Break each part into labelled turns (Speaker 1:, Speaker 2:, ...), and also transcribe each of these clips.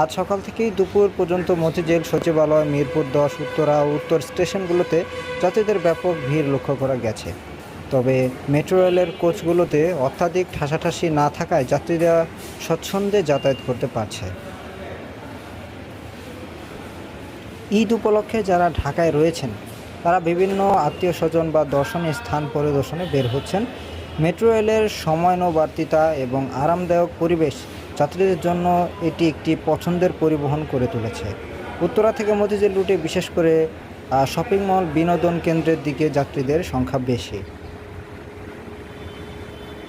Speaker 1: আজ সকাল থেকেই দুপুর পর্যন্ত মতিঝিল সচিবালয়, মিরপুর দশ, উত্তরা উত্তর স্টেশনগুলোতে যাত্রীদের ব্যাপক ভিড় লক্ষ্য করা গেছে। তবে মেট্রো রেলের কোচগুলোতে অত্যাধিক ঠাসাঠাসি না থাকায় যাত্রীরা স্বচ্ছন্দে যাতায়াত করতে পারছে। ঈদ উপলক্ষে যারা ঢাকায় রয়েছেন, তারা বিভিন্ন আত্মীয় স্বজন বা দর্শনীয় স্থান পরিদর্শনে বের হচ্ছেন। মেট্রো রেলের সময় সময়ানুবর্তিতা এবং আরামদায়ক পরিবেশ যাত্রীদের জন্য এটি একটি পছন্দের পরিবহন করে তুলেছে। উত্তরা থেকে মতিঝিল রুটে বিশেষ করে শপিং মল, বিনোদন কেন্দ্রের দিকে যাত্রীদের সংখ্যা বেশি।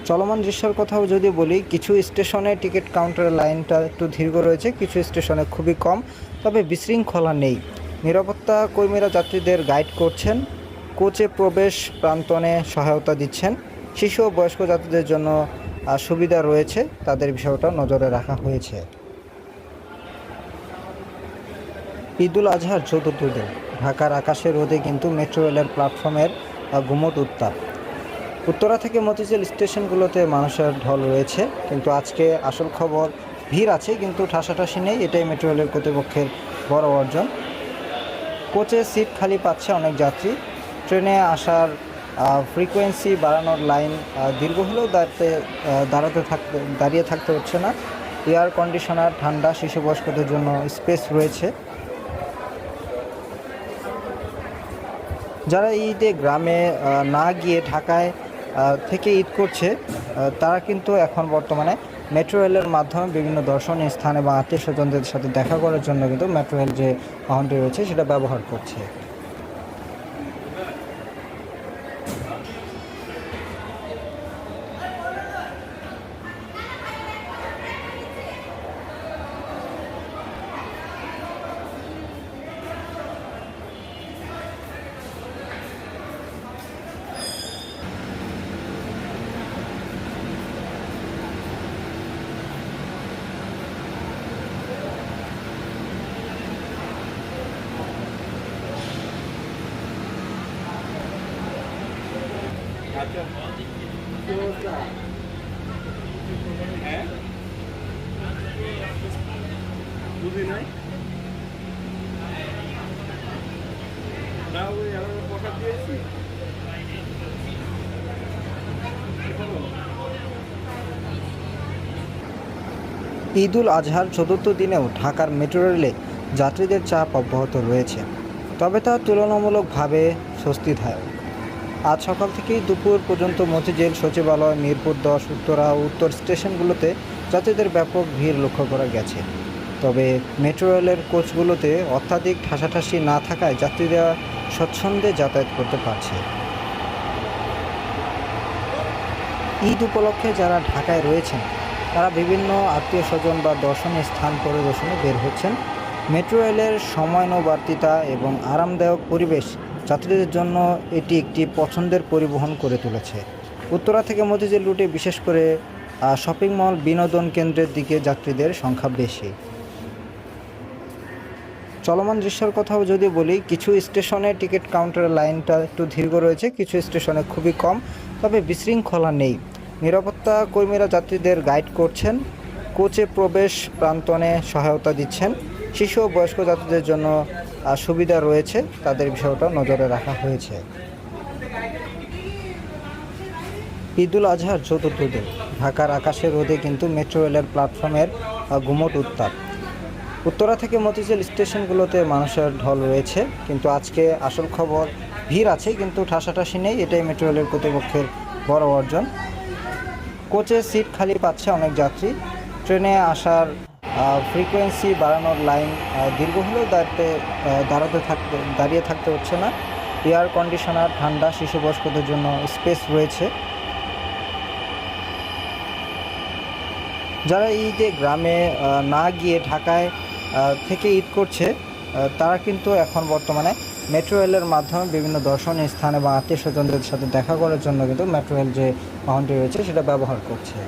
Speaker 1: চলমান দৃশ্যের কথাও যদি বলি, কিছু স্টেশনে টিকিট কাউন্টারের লাইনটা একটু দীর্ঘ রয়েছে, কিছু স্টেশনে খুবই কম, তবে বিশৃঙ্খলা নেই। নিরাপত্তা কর্মীরা যাত্রীদের গাইড করছেন, কোচে প্রবেশ প্রান্তনে সহায়তা দিচ্ছেন। শিশু ও বয়স্ক যাত্রীদের জন্য সুবিধা রয়েছে, তাদের বিষয়টা নজরে রাখা হয়েছে। ঈদুল আজহার চতুর্থ দিন। ঢাকার আকাশে রোদে কিন্তু মেট্রো রেলের প্ল্যাটফর্মের গুমট উত্তাপ। উত্তরা থেকে মতিঝিল স্টেশনগুলোতে মানুষের ঢল রয়েছে, কিন্তু আজকে আসল খবর, ভিড় আছে কিন্তু ঠাসাঠাসি নেই, এটাই মেট্রো রেলের কর্তৃপক্ষের বড় অর্জন। কোচে সিট খালি পাচ্ছে অনেক যাত্রী। ট্রেনে আসার ফ্রিকোয়েন্সি বাড়ানোর লাইন দীর্ঘ হলেও দাঁড়াতে দাঁড়াতে থাকতে, দাঁড়িয়ে থাকতে হচ্ছে না। এয়ার কন্ডিশনার ঠান্ডা শিশু বয়স্কদের জন্য স্পেস রয়েছে। যারা ঈদে গ্রামে না গিয়ে ঢাকায় থেকে ঈদ করছে তারা কিন্তু এখন বর্তমানে মেট্রো রেলের মাধ্যমে বিভিন্ন দর্শনীয় স্থানে বা আত্মীয় স্বজনদের সাথে দেখা করার জন্য কিন্তু মেট্রো রেল যে বাহনটি রয়েছে, সেটা ব্যবহার করছে।
Speaker 2: বুঝি নাই
Speaker 1: ঈদুল আজহার চতুর্থ দিনেও ঢাকার মেট্রো রেলে যাত্রীদের চাপ অব্যাহত রয়েছে। তবে তা তুলনামূলকভাবে স্বস্তিদায়ক। আজ সকাল থেকেই দুপুর পর্যন্ত মতিঝিল সচিবালয়, মিরপুর দশ, উত্তরা উত্তর স্টেশনগুলোতে যাত্রীদের ব্যাপক ভিড় লক্ষ্য করা গেছে। তবে মেট্রো রেলের কোচগুলোতে অত্যাধিক ঠাসাঠাসি না থাকায় যাত্রীরা স্বচ্ছন্দে যাতায়াত করতে পারছে। ঈদ উপলক্ষে যারা ঢাকায় রয়েছেন, তারা বিভিন্ন আত্মীয় স্বজন বা দর্শনীয় স্থান পরিদর্শনে বের হচ্ছেন। মেট্রো রেলের সময়ানুবর্তিতা এবং আরামদায়ক পরিবেশ যাত্রীদের জন্য এটি একটি পছন্দের পরিবহন করে তুলেছে। উত্তরা থেকে মতিঝিল রুটে বিশেষ করে শপিং মল, বিনোদন কেন্দ্রের দিকে যাত্রীদের সংখ্যা বেশি। চলমান দৃশ্যের কথাও যদি বলি, কিছু স্টেশনে টিকিট কাউন্টারের লাইনটা একটু দীর্ঘ রয়েছে, কিছু স্টেশনে খুবই কম, তবে বিশৃঙ্খলা নেই। নিরাপত্তা কর্মীরা যাত্রীদের গাইড করছেন, কোচে প্রবেশ প্রান্তনে সহায়তা দিচ্ছেন। শিশু ও বয়স্ক যাত্রীদের জন্য সুবিধা রয়েছে, তাদের বিষয়টা নজরে রাখা হয়েছে। ঈদুল আজহার চতুর্থ দিন। ঢাকার আকাশে রোদে কিন্তু মেট্রো রেলের প্ল্যাটফর্মের গুমট উত্তাপ। উত্তরা থেকে মতিঝিল স্টেশনগুলোতে মানুষের ঢল রয়েছে, কিন্তু আজকে আসল খবর, ভিড় আছে কিন্তু ঠাসাঠাসি নেই, এটাই মেট্রো রেলের কর্তৃপক্ষের বড় অর্জন। কোচে সিট খালি পাচ্ছে অনেক যাত্রী। ট্রেনে আসার ফ্রিকোয়েন্সি বাড়ানোর লাইন দীর্ঘ হলেও দাঁড়াতে দাঁড়াতে থাকতে, দাঁড়িয়ে থাকতে হচ্ছে না। এয়ার কন্ডিশনার ঠান্ডা শিশু বয়স্কদের জন্য স্পেস রয়েছে। যারা ঈদে গ্রামে না গিয়ে ঢাকায় থেকে ঈদ করছে তারা কিন্তু এখন বর্তমানে মেট্রো রেলের মাধ্যমে বিভিন্ন দর্শনীয় স্থানে বা আত্মীয় স্বজনদের সাথে দেখা করার জন্য কিন্তু মেট্রো রেল যে বাহনটি রয়েছে, সেটা ব্যবহার করছে।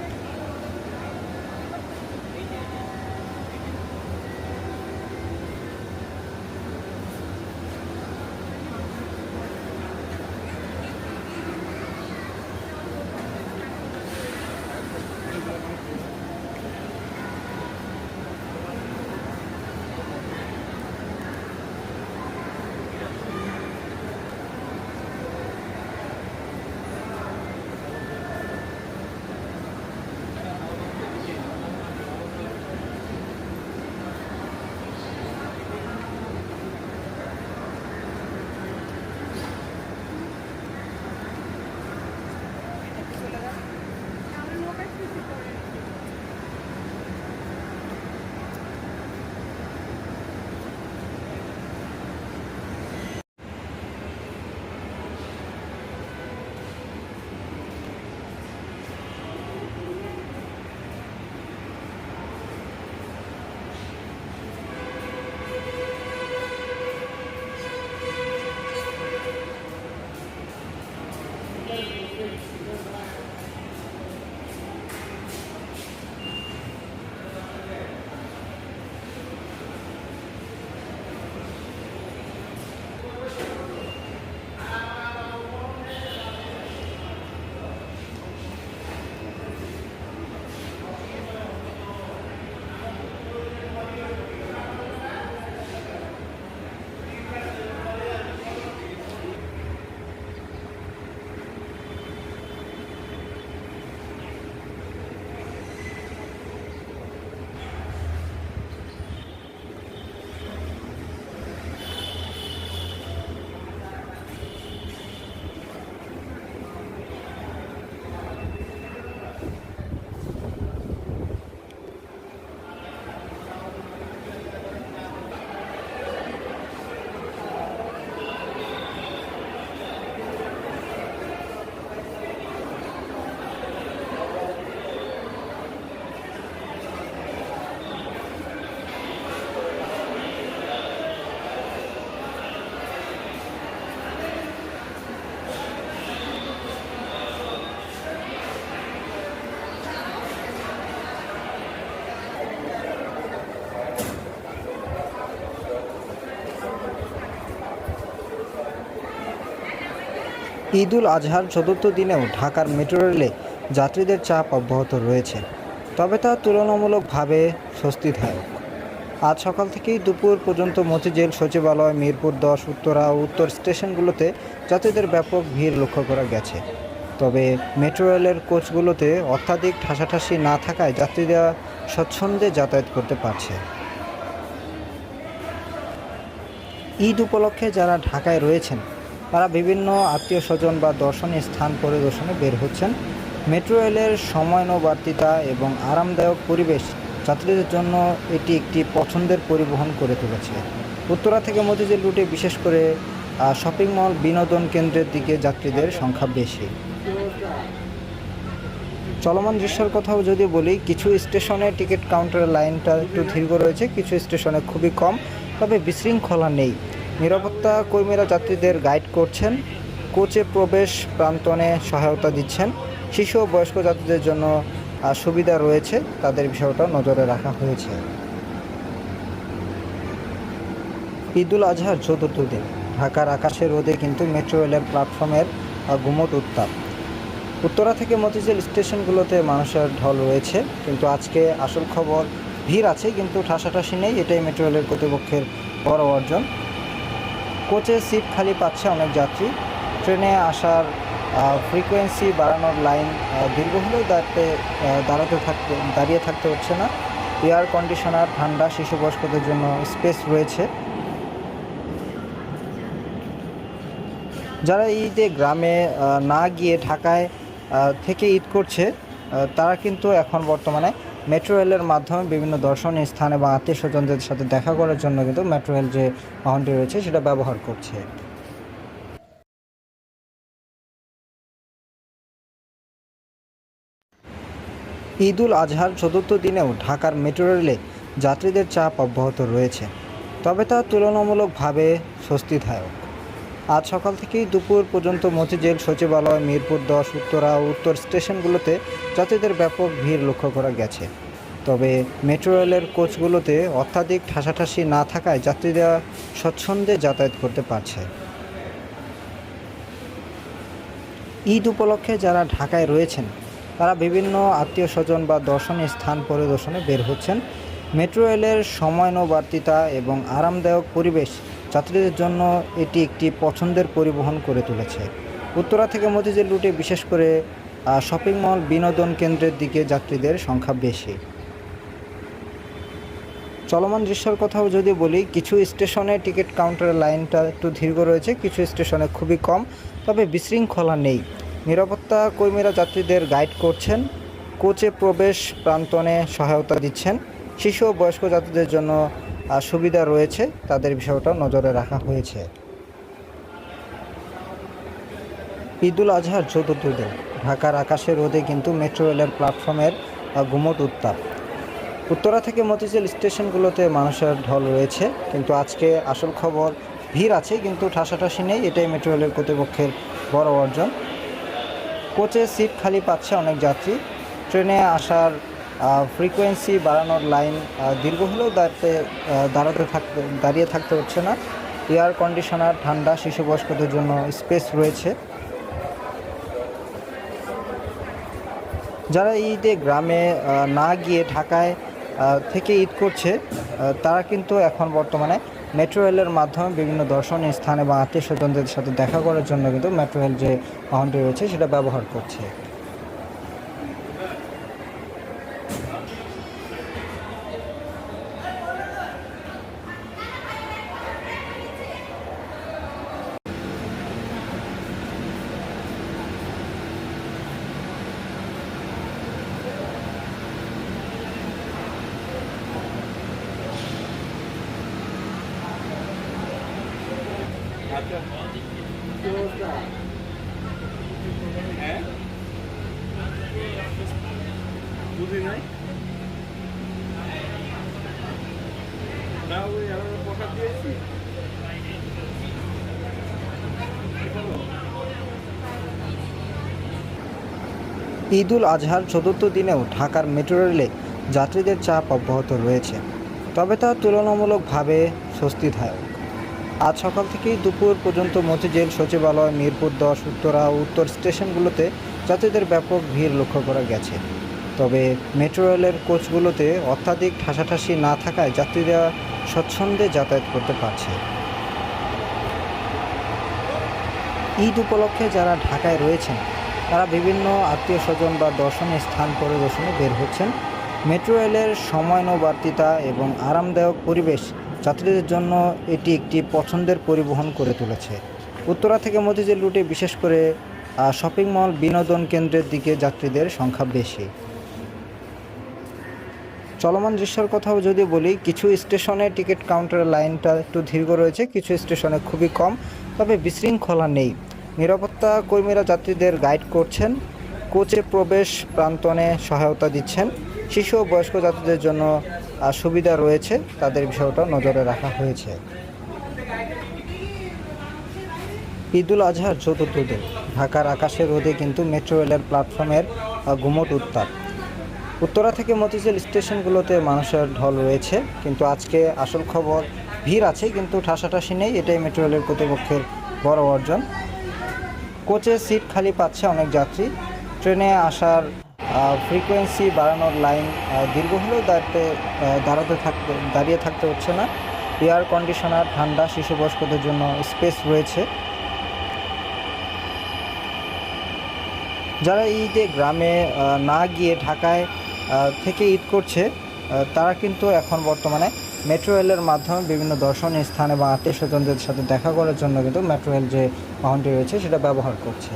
Speaker 1: ঈদুল আজহার চতুর্থ দিনেও ঢাকার মেট্রো রেলে যাত্রীদের চাপ অব্যাহত রয়েছে। তবে তা তুলনামূলকভাবে স্বস্তিদায়ক। আজ সকাল থেকেই দুপুর পর্যন্ত মতিঝিল সচিবালয়, মিরপুর দশ, উত্তরা ও উত্তর স্টেশনগুলোতে যাত্রীদের ব্যাপক ভিড় লক্ষ্য করা গেছে। তবে মেট্রো রেলের কোচগুলোতে অত্যাধিক ঠাসাঠাসি না থাকায় যাত্রীরা স্বচ্ছন্দে যাতায়াত করতে পারছে। ঈদ উপলক্ষে যারা ঢাকায় রয়েছেন তারা বিভিন্ন আত্মীয় স্বজন বা দর্শনীয় স্থান পরিদর্শনে বের হচ্ছেন। মেট্রো রেলের সময়ানুবর্তিতা এবং আরামদায়ক পরিবেশ যাত্রীদের জন্য এটি একটি পছন্দের পরিবহন করে তুলেছে। উত্তরা থেকে মতিঝিল রুটে বিশেষ করে শপিং মল, বিনোদন কেন্দ্রের দিকে যাত্রীদের সংখ্যা বেশি। চলমান দৃশ্যের কথাও যদি বলি, কিছু স্টেশনে টিকিট কাউন্টারের লাইনটা একটু দীর্ঘ রয়েছে, কিছু স্টেশনে খুবই কম, তবে বিশৃঙ্খলা নেই। নিরাপত্তা কর্মীরা যাত্রীদের গাইড করছেন, কোচে প্রবেশ প্রান্তনে সহায়তা দিচ্ছেন। শিশু ও বয়স্ক যাত্রীদের জন্য সুবিধা রয়েছে, তাদের বিষয়টা নজরে রাখা হয়েছে। ঈদুল আজহার চতুর্থ দিন। ঢাকার আকাশে রোদে কিন্তু মেট্রো রেলের প্ল্যাটফর্মের গুমোট উত্তাপ। উত্তরা থেকে মতিঝিল স্টেশনগুলোতে মানুষের ঢল রয়েছে, কিন্তু আজকে আসল খবর, ভিড় আছে, কিন্তু ঠাসাঠাসি নেই। এটাই মেট্রো রেলের কর্তৃপক্ষের বড় অর্জন। কোচে সিট খালি পাচ্ছে অনেক যাত্রী। ট্রেনে আসার ফ্রিকোয়েন্সি বাড়ানোর লাইন দীর্ঘ হলেও দাঁড়াতে দাঁড়াতে থাকতে, দাঁড়িয়ে থাকতে হচ্ছে না। এয়ার কন্ডিশনার ঠান্ডা শিশু বয়স্কদের জন্য স্পেস রয়েছে। যারা ঈদে গ্রামে না গিয়ে ঢাকায় থেকে ঈদ করছে তারা কিন্তু এখন বর্তমানে মেট্রো রেলের মাধ্যমে বিভিন্ন দর্শনীয় স্থান এবং আত্মীয় স্বজনদের সাথে দেখা করার জন্য কিন্তু মেট্রো রেল যে বাহনটি রয়েছে, সেটা ব্যবহার করছে। ঈদুল আজহার চতুর্থ দিনেও ঢাকার মেট্রো রেলে যাত্রীদের চাপ অব্যাহত রয়েছে। তবে তা তুলনামূলকভাবে স্বস্তিদায়ক। আজ সকাল থেকেই দুপুর পর্যন্ত মতিঝিল সচিবালয়, মিরপুর দশ, উত্তরা উত্তর স্টেশনগুলোতে যাত্রীদের ব্যাপক ভিড় লক্ষ্য করা গেছে। তবে মেট্রো রেলের কোচগুলোতে অত্যাধিক ঠাসাঠাসি না থাকায় যাত্রীরা স্বচ্ছন্দে যাতায়াত করতে পারছে। ঈদ উপলক্ষে যারা ঢাকায় রয়েছেন, তারা বিভিন্ন আত্মীয় স্বজন বা দর্শনীয় স্থান পরিদর্শনে বের হচ্ছেন। মেট্রো রেলের সময় সময়ানুবর্তিতা এবং আরামদায়ক পরিবেশ যাত্রীদের জন্য এটি একটি পছন্দের পরিবহন করে তুলেছে। উত্তরা থেকে মতিঝিল রুটে বিশেষ করে শপিং মল, বিনোদন কেন্দ্রের দিকে যাত্রীদের সংখ্যা বেশি। চলমান দৃশ্যের কথাও যদি বলি, কিছু স্টেশনে টিকিট কাউন্টারের লাইনটা একটু দীর্ঘ রয়েছে, কিছু স্টেশনে খুবই কম, তবে বিশৃঙ্খলা নেই। নিরাপত্তা কর্মীরা যাত্রীদের গাইড করছেন, কোচে প্রবেশ প্রান্তনে সহায়তা দিচ্ছেন। শিশু ও বয়স্ক যাত্রীদের জন্য সুবিধা রয়েছে, তাদের বিষয়টা নজরে রাখা হয়েছে। ঈদুল আজহার চতুর্থ দিন। ঢাকার আকাশে রোদে কিন্তু মেট্রো রেলের প্ল্যাটফর্মের গুমোট উত্তাপ। উত্তরা থেকে মতিঝিল স্টেশনগুলোতে মানুষের ঢল রয়েছে, কিন্তু আজকে আসল খবর, ভিড় আছে, কিন্তু ঠাসাঠাসি নেই, এটাই মেট্রো রেলের কর্তৃপক্ষের বড় অর্জন। কোচে সিট খালি পাচ্ছে অনেক যাত্রী। ট্রেনে আসার ফ্রিকোয়েন্সি বাড়ানোর লাইন দীর্ঘ হলেও দাঁড়াতে দাঁড়াতে থাকতে, দাঁড়িয়ে থাকতে হচ্ছে না। এয়ার কন্ডিশনার ঠান্ডা শিশু বয়স্কদের জন্য স্পেস রয়েছে। যারা ঈদে গ্রামে না গিয়ে ঢাকায় থেকে ঈদ করছে তারা কিন্তু এখন বর্তমানে মেট্রো রেলের মাধ্যমে বিভিন্ন দর্শনীয় স্থান বা আত্মীয় স্বজনদের সাথে দেখা করার জন্য কিন্তু মেট্রো রেল যে বাহনটি রয়েছে, সেটা ব্যবহার করছে
Speaker 2: আচ্ছা কি অবস্থা? হ্যাঁ বুঝি নাই না ওই আমরা পোশাক দিয়েছি
Speaker 1: ঈদুল আজহার চতুর্থ দিনেও ঢাকার মেট্রো রেলে যাত্রীদের চাপ অব্যাহত রয়েছে। তবে তা তুলনামূলকভাবে স্বস্তিদায়ক আজ সকাল থেকেই দুপুর পর্যন্ত মতিঝিল সচিবালয়, মিরপুর দশ, উত্তরা উত্তর স্টেশনগুলোতে যাত্রীদের ব্যাপক ভিড় লক্ষ্য করা গেছে। তবে মেট্রো রেলের কোচগুলোতে অত্যাধিক ঠাসাঠাসি না থাকায় যাত্রীরা স্বচ্ছন্দে যাতায়াত করতে পারছে। ঈদ উপলক্ষে যারা ঢাকায় রয়েছেন তারা বিভিন্ন আত্মীয় স্বজন বা দর্শনীয় স্থান পরিদর্শনে বের হচ্ছেন। মেট্রো রেলের সময়ানুবর্তিতা এবং আরামদায়ক পরিবেশ যাত্রীদের জন্য এটি একটি পছন্দের পরিবহন করে তুলেছে। উত্তরা থেকে মতিঝিল রুটে বিশেষ করে শপিং মল, বিনোদন কেন্দ্রের দিকে যাত্রীদের সংখ্যা বেশি। চলমান দৃশ্যের কথাও যদি বলি, কিছু স্টেশনে টিকিট কাউন্টারের লাইনটা একটু দীর্ঘ রয়েছে, কিছু স্টেশনে খুবই কম, তবে বিশৃঙ্খলা নেই। নিরাপত্তা কর্মীরা যাত্রীদের গাইড করছেন, কোচে প্রবেশ প্রান্তনে সহায়তা দিচ্ছেন। শিশু ও বয়স্ক যাত্রীদের জন্য সুবিধা রয়েছে, তাদের বিষয়টা নজরে রাখা হয়েছে। ঈদুল আজহার চতুর্থ দিন। ঢাকার আকাশে রোদে কিন্তু মেট্রো রেলের প্ল্যাটফর্মের গুমট উত্তাপ। উত্তরা থেকে মতিঝিল স্টেশনগুলোতে মানুষের ঢল রয়েছে, কিন্তু আজকে আসল খবর, ভিড় আছে কিন্তু ঠাসাঠাসি নেই। এটাই মেট্রো রেলের কর্তৃপক্ষের বড় অর্জন। কোচে সিট খালি পাচ্ছে অনেক যাত্রী। ট্রেনে আসার ফ্রিকোয়েন্সি বাড়ানোর লাইন দীর্ঘ হলেও দাঁড়াতে দাঁড়াতে থাকতে, দাঁড়িয়ে থাকতে হচ্ছে না। এয়ার কন্ডিশনার ঠান্ডা শিশু বয়স্কদের জন্য স্পেস রয়েছে। যারা ঈদে গ্রামে না গিয়ে ঢাকায় থেকে ঈদ করছে তারা কিন্তু এখন বর্তমানে মেট্রো রেলের মাধ্যমে বিভিন্ন দর্শনীয় স্থানে বা আত্মীয় স্বজনদের সাথে দেখা করার জন্য কিন্তু মেট্রো রেল যে বাহনটি রয়েছে, সেটা ব্যবহার করছে।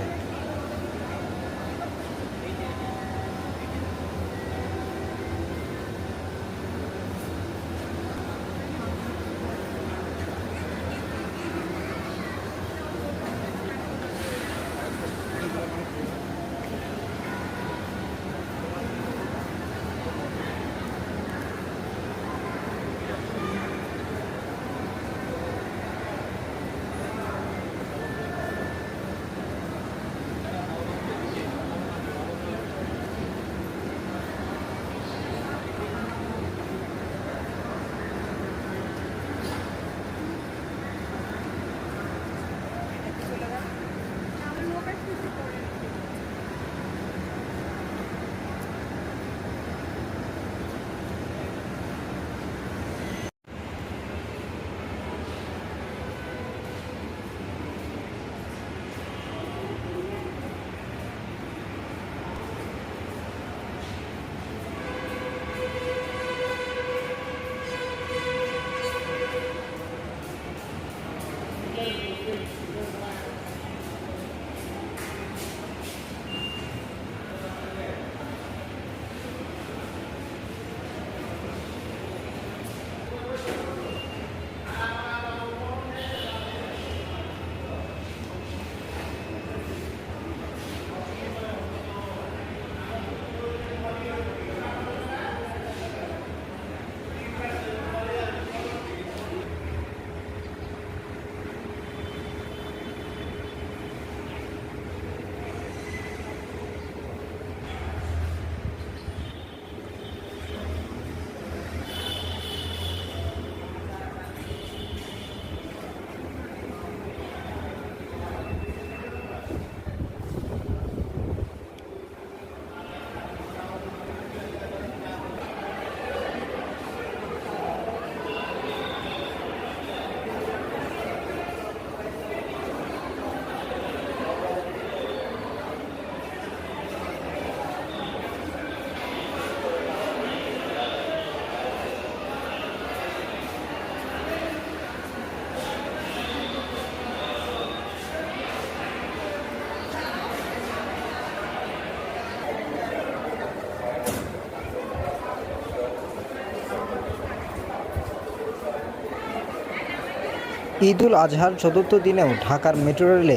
Speaker 1: ঈদুল আজহার চতুর্থ দিনেও ঢাকার মেট্রো রেলে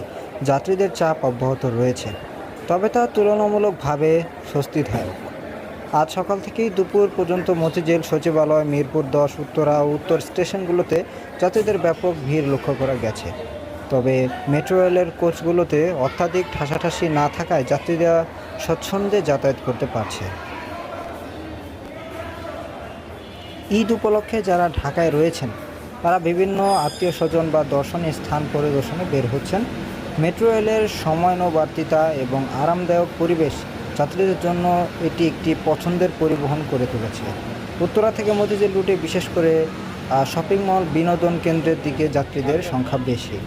Speaker 1: যাত্রীদের চাপ অব্যাহত রয়েছে। তবে তা তুলনামূলকভাবে স্বস্তিদায়ক আজ সকাল থেকেই দুপুর পর্যন্ত মতিঝিল সচিবালয়, মিরপুর দশ, উত্তরা ও উত্তর স্টেশনগুলোতে যাত্রীদের ব্যাপক ভিড় লক্ষ্য করা গেছে। তবে মেট্রো রেলের কোচগুলোতে অত্যাধিক ঠাসাঠাসি না থাকায় যাত্রীরা স্বচ্ছন্দে যাতায়াত করতে পারছে। ঈদ উপলক্ষে যারা ঢাকায় রয়েছেন তারা বিভিন্ন আত্মীয় স্বজন বা দর্শনীয় স্থান পরিদর্শনে বের হচ্ছেন। মেট্রো রেলের সময়ানুবর্তিতা এবং আরামদায়ক পরিবেশ যাত্রীদের জন্য এটি একটি পছন্দের পরিবহন করে তুলেছে। উত্তরা থেকে মতিঝিল রুটে বিশেষ করে শপিং মল, বিনোদন কেন্দ্রের দিকে যাত্রীদের সংখ্যা বেশি।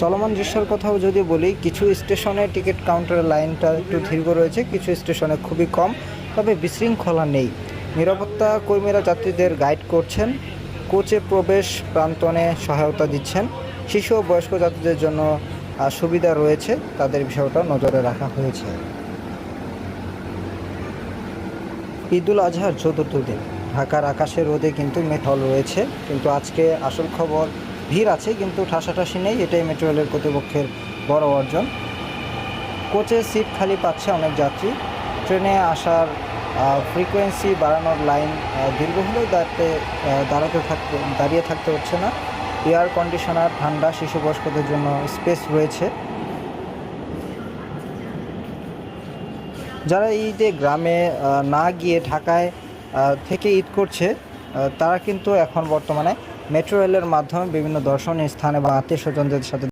Speaker 1: চলমান দৃশ্যের কথাও যদি বলি, কিছু স্টেশনে টিকিট কাউন্টারের লাইনটা একটু দীর্ঘ রয়েছে, কিছু স্টেশনে খুবই কম, তবে বিশৃঙ্খলা নেই। নিরাপত্তা কর্মীরা যাত্রীদের গাইড করছেন, কোচে প্রবেশ প্রান্তনে সহায়তা দিচ্ছেন। শিশু ও বয়স্ক যাত্রীদের জন্য সুবিধা রয়েছে। তাদের বিষয়টা নজরে রাখা হয়েছে। ঈদুল আজহার চতুর্থ দিন। ঢাকার আকাশে রোদে কিন্তু মেটল রয়েছে। কিন্তু আজকে আসল খবর, ভিড় আছে, কিন্তু ঠাসাঠাসি নেই। এটাই মেট্রো রেলের কর্তৃপক্ষের বড় অর্জন। কোচে সিট খালি পাচ্ছে অনেক যাত্রী। ট্রেনে আসার ফ্রিকোয়েন্সি বাড়ানোর লাইন দীর্ঘ হলেও দাঁড়াতে দাঁড়াতে থাকতে, দাঁড়িয়ে থাকতে হচ্ছে না। এয়ার কন্ডিশনার ঠান্ডা শিশু বয়স্কদের জন্য স্পেস রয়েছে। যারা ঈদে গ্রামে না গিয়ে ঢাকায় থেকে ঈদ করছে তারা কিন্তু এখন বর্তমানে মেট্রো রেলের মাধ্যমে বিভিন্ন দর্শনীয় স্থানে বা আত্মীয় স্বজনদের সাথে